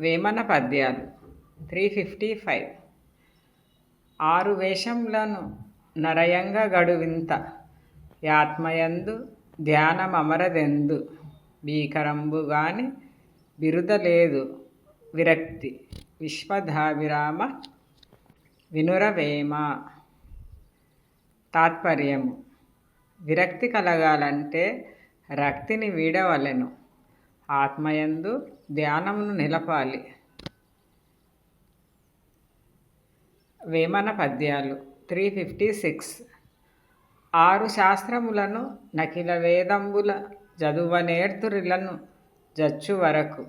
వేమన పద్యాలు. Three fifty five ఆరు వేషంలను నరయంగ గడువింత. యాత్మయందు ధ్యానమరదెందు భీకరంబు గాని బిరుదలేదు విరక్తి. విశ్వధావిరామ వినురవేమ తాత్పర్యము. విరక్తి కలగాలంటే రక్తిని వీడవలెను. ఆత్మయందు ధ్యానమును నిలపాలి. వేమన పద్యాలు త్రీ ఫిఫ్టీ సిక్స్. ఆరు శాస్త్రములను నకిల వేదంబుల చదువ నేర్తురులను జచ్చు వరకు.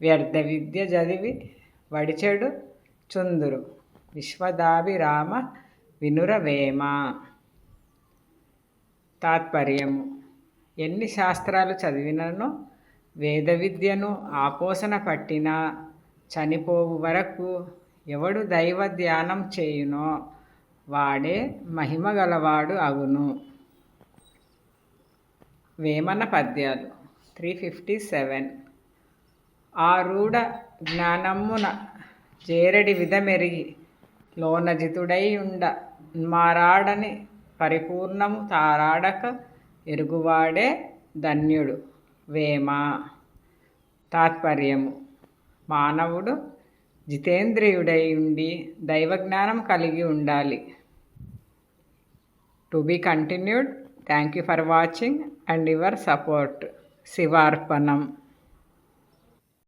వ్యర్థ విద్య చదివి వడిచెడు చుందురు. విశ్వదాభిరామ వినురవేమ తాత్పర్యము. ఎన్ని శాస్త్రాలు చదివినను వేద విద్యను ఆపోసన పట్టినా చనిపోవు వరకు ఎవడు దైవ ధ్యానం చేయునో వాడే మహిమ గలవాడు అగును వేమన పద్యాలు త్రీ ఫిఫ్టీ సెవెన్. ఆరూఢ జ్ఞానమ్మున జేరడి విధమెరిగి లోనజితుడై ఉండ మారాడని పరిపూర్ణము తారాడక ఎరుగువాడే ధన్యుడు. వేమ తాత్పర్యము. మానవుడు జితేంద్రియుడై ఉండి దైవజ్ఞానం కలిగి ఉండాలి. To be continued thank you for watching and your support. శివార్పణం.